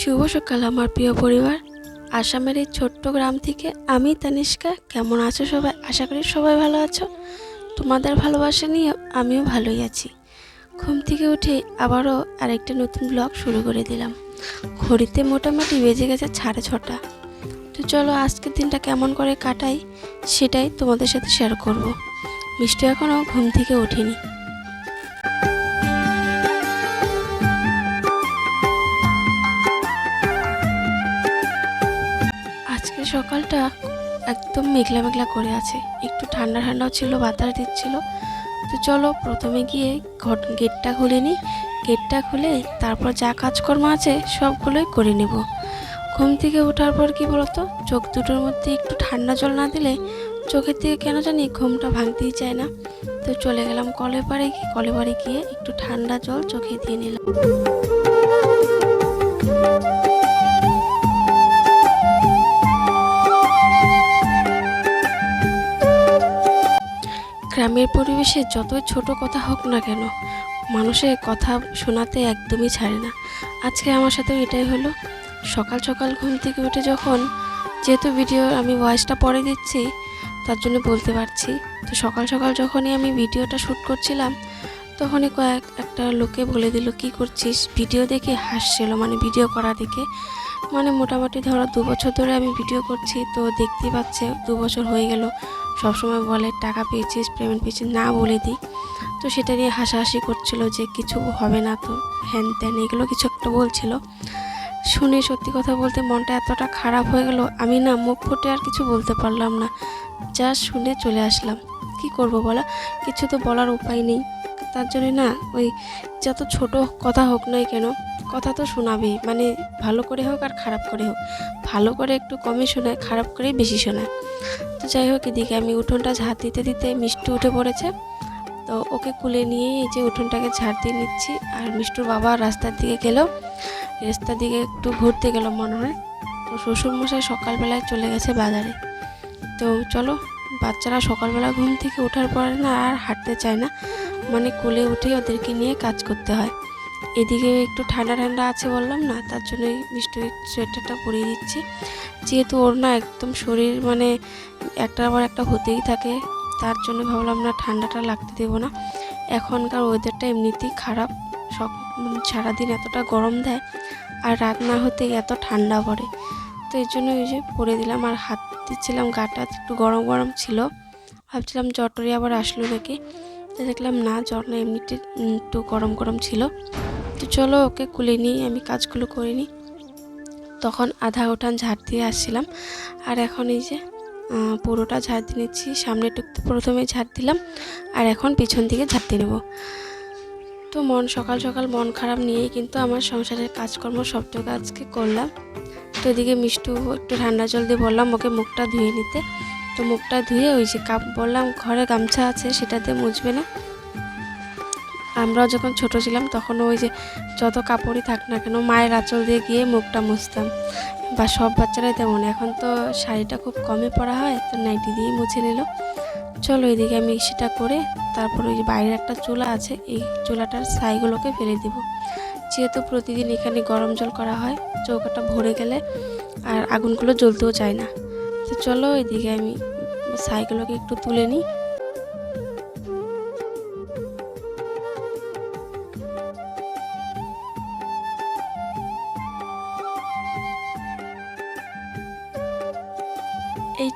শুভ সকাল আমার প্রিয় পরিবার। আসামের এই ছোট্ট গ্রাম থেকে আমি তানিষ্কা। কেমন আছো সবাই? আশা করি সবাই ভালো আছো। তোমাদের ভালোবাসা নিয়ে আমিও ভালোই আছি। ঘুম থেকে উঠে আবারও আরেকটা নতুন ব্লগ শুরু করে দিলাম। ঘড়িতে মোটামুটি বেজে গেছে সাড়ে ছটা। তো চলো আজকের দিনটা কেমন করে কাটাই, সেটাই তোমাদের সাথে শেয়ার করব। মিষ্টি এখনও ঘুম থেকে ওঠেনি। সকালটা একদম মেঘলা মেঘলা করে আছে। একটু ঠান্ডা ঠান্ডাও ছিল, বাতাস দিচ্ছিল। তো চলো প্রথমে গিয়ে ঘট গেটটা খুলে নিই। গেটটা খুলে তারপর যা কাজকর্ম আছে সবগুলোই করে নেব। ঘুম থেকে ওঠার পর কি বলতো, চোখ দুটোর মধ্যে একটু ঠান্ডা জল না দিলে চোখের থেকে কেন জানি ঘুমটা ভাঙতেই চায় না। তো চলে গেলাম কলে পাড়ে গিয়ে কলে পাড়ে গিয়ে একটু ঠান্ডা জল চোখে দিয়ে নিলাম। গ্রামের পরিবেশে যতই ছোট কথা হোক না কেন, মানুষের কথা শোনাতে একদমই ছাড়ে না। আজকে আমার সাথে এটাই হলো। সকাল সকাল ঘুম থেকে উঠে যখন যেহেতু ভিডিও আমি ভয়েসটা পরে দিচ্ছি তার জন্য বলতে পারছি। তো সকাল সকাল যখনই আমি ভিডিওটা শ্যুট করছিলাম, তখনই কয়েক একটা লোকে বলে দিল, কি করছিস? ভিডিও দেখে হাসছিল মানে ভিডিও করা দেখে। মানে মোটামুটি ধরো দু বছর ধরে আমি ভিডিও করছি, তো দেখতেই পাচ্ছে দু বছর হয়ে গেল। সবসময় বলে টাকা পেয়েছিস পেমেন্ট পেয়েছিস, না বলে দিই। তো সেটা নিয়ে হাসাহাসি করছিল যে কিছু হবে না তো, হ্যান ত্যান, এগুলো কিছু একটা বলছিল। শুনে সত্যি কথা বলতে মনটা এতটা খারাপ হয়ে গেল, আমি না মুখ ফুটে আর কিছু বলতে পারলাম না। যা শুনে চলে আসলাম। কি করব বলা? কিছু তো বলার উপায় নেই। তার জন্য না ওই যত ছোট কথা হোক নাই কেন কথা তো শোনাবেই। মানে ভালো করে হোক আর খারাপ করে হোক। ভালো করে একটু কমই শোনায়, খারাপ করেই বেশি শোনায়। তো যাই হোক, এদিকে আমি উঠোনটা ঝাড় দিতে দিতে মিষ্টি উঠে পড়েছে। তো ওকে কুলে নিয়ে এই যে উঠোনটাকে ঝাড় দিয়ে নিচ্ছি। আর মিষ্টুর বাবা রাস্তার দিকে গেল। রাস্তার দিকে একটু ঘুরতে গেল মনে হয়। তো শ্বশুরমশাই সকালবেলায় চলে গেছে বাজারে। তো চলো, বাচ্চারা সকালবেলা ঘুম থেকে ওঠার পরে না আর হাঁটতে চায় না। মানে কোলে উঠেই ওদেরকে নিয়ে কাজ করতে হয়। এদিকে একটু ঠান্ডা ঠান্ডা আছে বললাম না, তার জন্যই মিষ্টি সোয়েটারটা পরিয়ে দিচ্ছি। যেহেতু ওর না একদম শরীর মানে একটার পর একটা হতেই থাকে, তার জন্য ভাবলাম না ঠান্ডাটা লাগতে দেবো না। এখনকার ওয়েদারটা এমনিতেই খারাপ, সব সারাদিন এতটা গরম দেয়, আর রাত না হতেই এত ঠান্ডা পড়ে। তো এই জন্য ওই যে পরে দিলাম, আর হাত দিচ্ছিলাম, গাটা একটু গরম গরম ছিল। ভাবছিলাম জ্বরটরি আবার আসলো নাকি দেখলাম না, জ্বর না এমনিতে একটু গরম গরম ছিল। তো চলো ওকে কুলে নিই, আমি কাজগুলো করে নিই। তখন আধা উঠান ঝাড় দিয়ে আসছিলাম। আর এখন এই যে পুরোটা ঝাড় দিয়ে নিচ্ছি। সামনেটুক তো প্রথমে ঝাড় দিলাম, আর এখন পিছন দিকে ঝাড় দিয়ে নেব। তো মন, সকাল সকাল মন খারাপ নিয়েই কিন্তু আমার সংসারের কাজকর্ম সবটুকু আজকে করলাম। তো এদিকে মিষ্টু একটু ঠান্ডা জল দিয়ে বললাম, ওকে মুখটা ধুয়ে নিতে। তো মুখটা ধুয়ে ওই যে কাপ বললাম, ঘরে গামছা আছে সেটাতে মুছবে না। আমরাও যখন ছোট ছিলাম, তখন ওই যে যত কাপড়ই থাক না কেন মায়ের আঁচল দিয়ে গিয়ে মুখটা মুছতাম। বা সব বাচ্চারাই তেমন। এখন তো শাড়িটা খুব কমে পরা হয়, তো নাইটি দিয়েই মুছে নিল। চলো এদিকে আমি সেটা করে তারপর ওই যে বাইরের একটা চুলা আছে, এই চুলাটার ছাইগুলোকে ফেলে দিব। যেহেতু প্রতিদিন এখানে গরম জল করা হয়, চৌকাটা ভরে গেলে আর আগুনগুলো জ্বলতেও চায় না। তো চলো এদিকে আমি ছাইগুলোকে একটু তুলে নিই।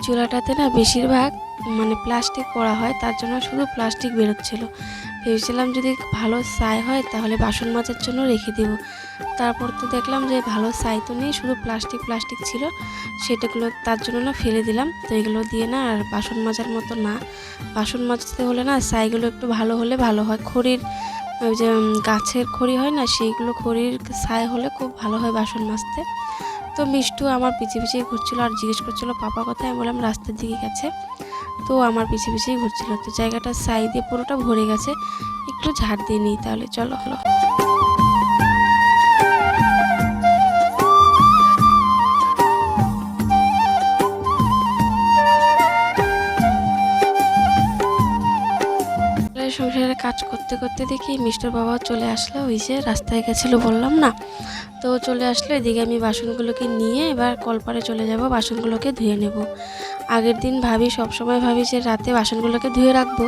চুলাটাতে না বেশিরভাগ মানে প্লাস্টিক পড়া হয়, তার জন্য শুধু প্লাস্টিক বেরোচ্ছিলো। ভেবেছিলাম যদি ভালো সাই হয় তাহলে বাসন মাজার জন্য রেখে দিব। তারপর তো দেখলাম যে ভালো সাই তো নেই, শুধু প্লাস্টিক প্লাস্টিক ছিল। সেটাগুলো তার জন্য না ফেলে দিলাম। তো এগুলো দিয়ে না আর বাসন মাজার মতো না। বাসন মাজতে হলে না সাইগুলো একটু ভালো হলে ভালো হয়। খড়ির, ওই যে গাছের খড়ি হয় না, সেইগুলো খড়ির সাই হলে খুব ভালো হয় বাসন মাজতে। তো মিষ্টু আমার পিছিয়ে পিছিয়ে ঘুরছিল আর জিজ্ঞেস করছিল, পাপা কোথায়? আমি বললাম, রাস্তার দিকে গেছে। তো আমার পিছিয়ে পিছিয়ে ঘুরছিল। তো জায়গাটা সাই দিয়ে পুরোটা ভরে গেছে, একটু ঝাড় দিয়ে নিই তাহলে, চলো। হলো সংসারে কাজ করতে করতে দেখি মিস্টার বাবা চলে আসলো, ওই যে রাস্তায় গেছিল বললাম না। তো চলে আসলো, এদিকে আমি বাসনগুলোকে নিয়ে এবার কলপারে চলে যাব, বাসনগুলোকে ধুয়ে নেব। আগের দিন ভাবি, সবসময় ভাবি যে রাতে বাসনগুলোকে ধুয়ে রাখব,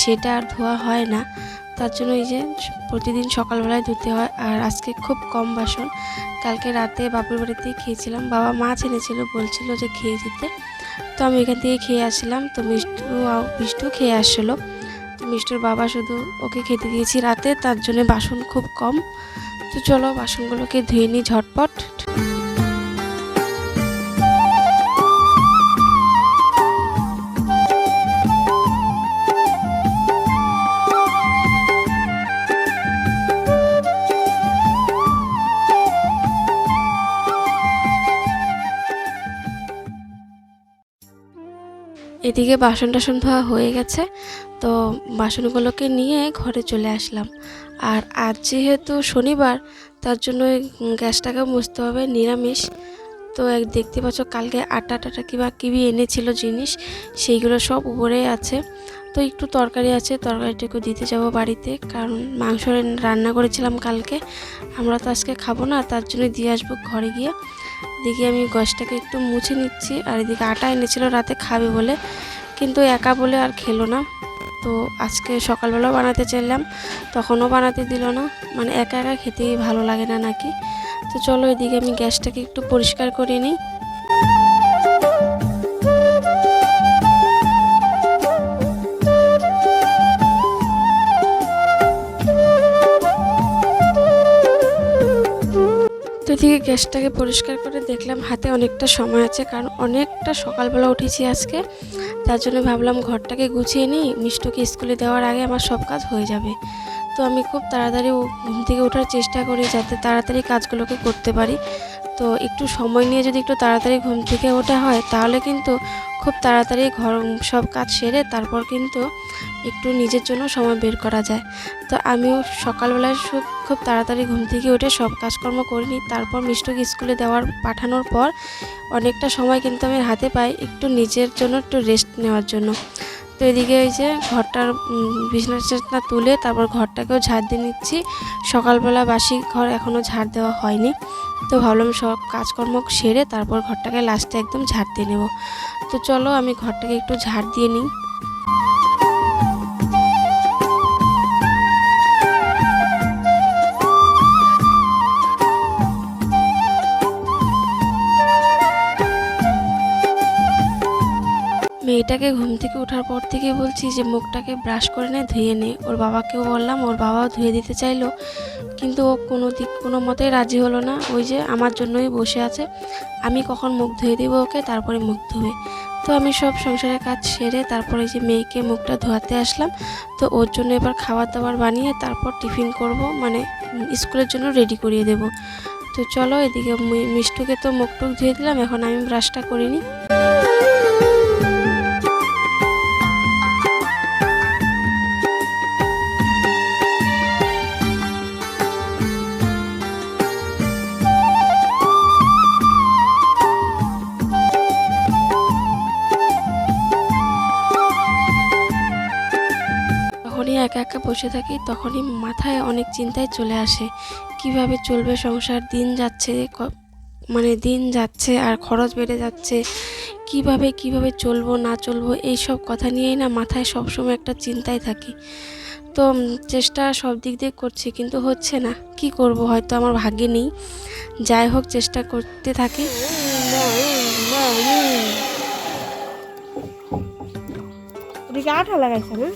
সেটা আর ধোয়া হয় না। তার জন্য এই যে প্রতিদিন সকালবেলায় ধুতে হয়, আর আজকে খুব কম বাসন। কালকে রাতে বাপুর বাড়িতেই খেয়েছিলাম, বাবা মাছ এনেছিল, বলছিল যে খেয়ে যেতে। তো আমি এখান থেকে খেয়ে আসছিলাম তো মিষ্টু মিষ্টু খেয়ে আসছিল তো মিষ্টুর বাবা শুধু ওকে খেতে দিয়েছি রাতে, তার জন্য বাসন খুব কম। তো চলো বাসনগুলোকে ধুয়ে নিই ঝটপট। এদিকে বাসন টাসন ধোয়া হয়ে গেছে, তো বাসনগুলোকে নিয়ে ঘরে চলে আসলাম। আর আজ যেহেতু শনিবার, তার জন্য ওই গ্যাসটাকে মুছতে হবে, নিরামিষ। তো এক দেখতে পাচ্ছ, কালকে আটা টাটা কিবা কিবি এনেছিল জিনিস, সেইগুলো সব উপরে আছে। তো একটু তরকারি আছে তরকারিটুকু দিতে যাব বাড়িতে, কারণ মাংস রান্না করেছিলাম কালকে। আমরা তো আজকে খাব না, তার জন্য দিয়ে আসব ঘরে গিয়ে। এদিকে আমি গ্যাসটাকে একটু মুছে নিচ্ছি, আর এদিকে আটা এনেছিল রাতে খাবে বলে, কিন্তু একা বলে আর খেলো না। তো আজকে সকালবেলাও বানাতে চাইলাম, তখনও বানাতে দিল না। মানে একা একা খেতেই ভালো লাগে না নাকি? তো চলো এদিকে আমি গ্যাসটাকে একটু পরিষ্কার করে নিই। এদিকে গ্যাসটাকে পরিষ্কার করে দেখলাম হাতে অনেকটা সময় আছে, কারণ অনেকটা সকালবেলা উঠেছি আজকে। তার জন্য ভাবলাম ঘরটাকে গুছিয়ে নিই। মিষ্টকে স্কুলে দেওয়ার আগে আমার সব কাজ হয়ে যাবে। তো আমি খুব তাড়াতাড়ি ঘুম থেকে ওঠার চেষ্টা করি যাতে তাড়াতাড়ি কাজগুলোকে করতে পারি। তো একটু সময় নিয়ে যদি একটু তাড়াতাড়ি ঘুম থেকে ওঠা হয়, তাহলে কিন্তু খুব তাড়াতাড়ি ঘর সব কাজ সেরে তারপর কিন্তু একটু নিজের জন্য সময় বের করা যায়। তো আমিও সকালবেলায় খুব খুব তাড়াতাড়ি ঘুম থেকে উঠে সব কাজকর্ম করে নিই। তারপর মিষ্টকে স্কুলে দেওয়ার পাঠানোর পর অনেকটা সময় কিন্তু আমি হাতে পাই একটু নিজের জন্য একটু রেস্ট নেওয়ার জন্য। তো এদিকে ওই যে ঘরটার বিছনা চেতনা তুলে তারপর ঘরটাকেও ঝাড় দিয়ে নিচ্ছি। সকালবেলা বাসি ঘর এখনও ঝাড় দেওয়া হয়নি। তো ভাবলাম সব কাজকর্ম সেরে তারপর ঘরটাকে লাস্টে একদম ঝাড় দিয়ে নেব। তো চলো আমি ঘরটাকে একটু ঝাড় দিয়ে নিই। মেয়েটাকে ঘুম থেকে ওঠার পর থেকে বলছি যে, মুখটাকে ব্রাশ করে নে, ধুয়ে নে। ওর বাবাকেও বললাম, ওর বাবাও ধুয়ে দিতে চাইলো। কিন্তু ও কোনো দিক কোনো মতেই রাজি হলো না। ওই যে আমার জন্যই বসে আছে। আমি কখন মুখ ধুয়ে দেবো ওকে? তারপরে মুখ ধুবে। তো আমি সব সংসারের কাজ সেরে তারপরে যে মেয়েকে মুখটা ধোয়াতে আসলাম, তো ওর জন্য এবার খাবার দাবার বানিয়ে তারপর টিফিন করব। মানে স্কুলের জন্য রেডি করিয়ে দেব। তো চলো এদিকে মিষ্টুকে তো মুখ টুক ধুয়ে দিলাম। এখন আমি ব্রাশটা করিনি একা একা বসে থাকি, তখনই মাথায় অনেক চিন্তায় চলে আসে, কীভাবে চলবে সংসার, দিন যাচ্ছে মানে দিন যাচ্ছে আর খরচ বেড়ে যাচ্ছে, কীভাবে কীভাবে চলবো, না চলবো এই সব কথা নিয়েই না মাথায় সবসময় একটা চিন্তায় থাকি। তো চেষ্টা সব দিক দিয়ে করছি কিন্তু হচ্ছে না, কি করব হয়তো আমার ভাগ্যে নেই। যাই হোক, চেষ্টা করতে থাকি। আঠা লাগাইছে না?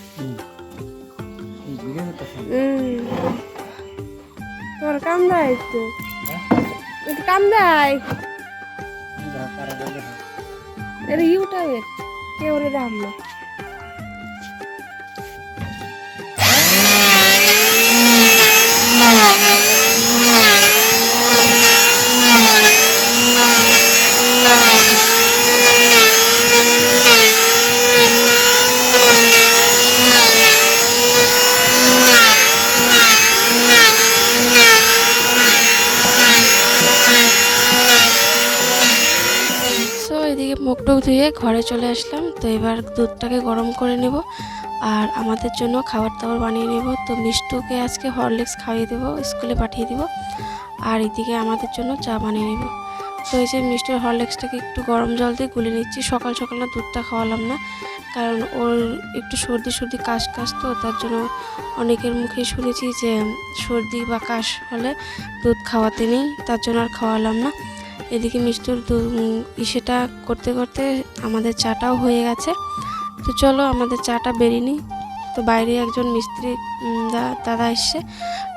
তোর কাম দেয় একটু একটু কাম দেয় এটা ইউটিউবে কেউ রে দাম না সো এদিকে মুখ টুক ধুয়ে ঘরে চলে আসলাম। তো এবার দুধটাকে গরম করে নেব আর আমাদের জন্য খাবার দাবার বানিয়ে নেব। তো মিষ্টুকে আজকে হরলিক্স খাইয়ে দেবো, স্কুলে পাঠিয়ে দেবো আর এদিকে আমাদের জন্য চা বানিয়ে নেব। তো এই যে মিষ্টির হরলিক্সটাকে একটু গরম জল দিয়ে গুলে নিচ্ছি। সকাল সকাল না দুধটা খাওয়ালাম না, কারণ ওর একটু সর্দি সর্দি কাশ কাশ তো, তার জন্য অনেকের মুখে শুনেছি যে সর্দি বা কাশ হলে দুধ খাওয়াতে নেই, তার জন্য আর খাওয়ালাম না। এদিকে মিষ্টুর ইসেটা করতে করতে আমাদের চাটাও হয়ে গেছে। তো চলো আমাদের চাটা বেরিয়ে নিই। তো বাইরে একজন মিস্ত্রি দা- দাদা এসছে।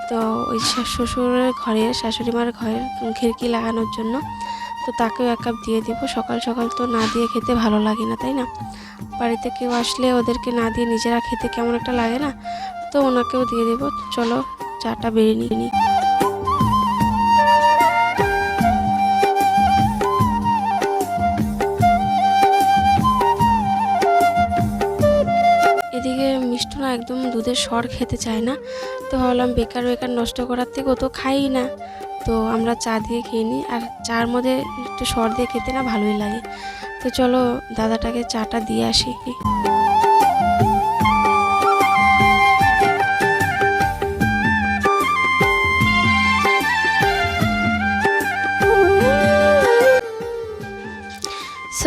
তো ওই শ্বশুরের ঘরে শাশুড়ি মার ঘরের খিড়কি লাগানোর জন্য। তো তাকেও এক কাপ দিয়ে দিব। সকাল সকাল তো না দিয়ে খেতে ভালো লাগে না, তাই না? বাড়িতে কেউ আসলে ওদেরকে না দিয়ে নিজেরা খেতে কেমন একটা লাগে না? তো ওনাকেও দিয়ে দেবো। চলো চাটা বেরিয়ে নিয়ে নিই। একদম দুধের সর খেতে চায় না। তো ভাবলাম বেকার বেকার নষ্ট করার থেকে ও তো খাই না। তো আমরা চা দিয়ে খেয়ে নিই। আর চার মধ্যে একটু সর দিয়ে খেতে না ভালোই লাগে। তো চলো দাদাটাকে চাটা দিয়ে আসি।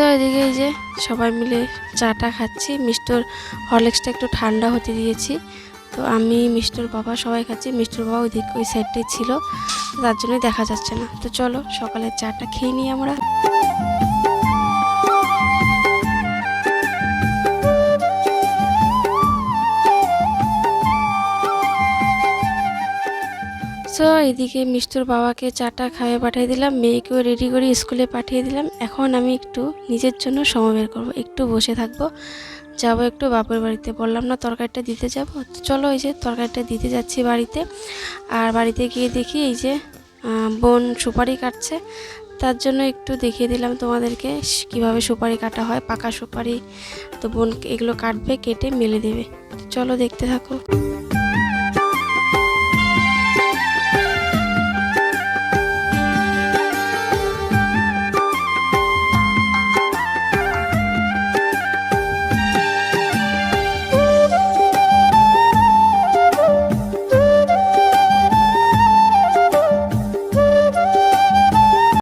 সো এদিকে এই যে সবাই মিলে চাটা খাচ্ছি। মিষ্টর হরলিক্সটা একটু ঠান্ডা হতে দিয়েছি। তো আমি মিষ্টর বাবা সবাই খাচ্ছি। মিষ্টর বাবা ওই দিক ওই সাইডটাই ছিল। তার জন্যই দেখা যাচ্ছে না। তো চলো সকালের চাটা খেয়ে নিই আমরা। সো এদিকে মিষ্টুর বাবাকে চাটা খাইয়ে পাঠিয়ে দিলাম, মেয়েকেও রেডি করে স্কুলে পাঠিয়ে দিলাম। এখন আমি একটু নিজের জন্য সময় বের করব, একটু বসে থাকব। যাব একটু বাপের বাড়িতে, বললাম না তরকারিটা দিতে যাব। চলো এই যে তরকারিটা দিতে যাচ্ছি বাড়িতে। আর বাড়িতে গিয়ে দেখি এই যে বোন সুপারি কাটছে। তার জন্য একটু দেখিয়ে দিলাম তোমাদেরকে কীভাবে সুপারি কাটা হয়। পাকা সুপারি তো বোন এগুলো কাটবে, কেটে মেলে দেবে। চলো দেখতে থাকো।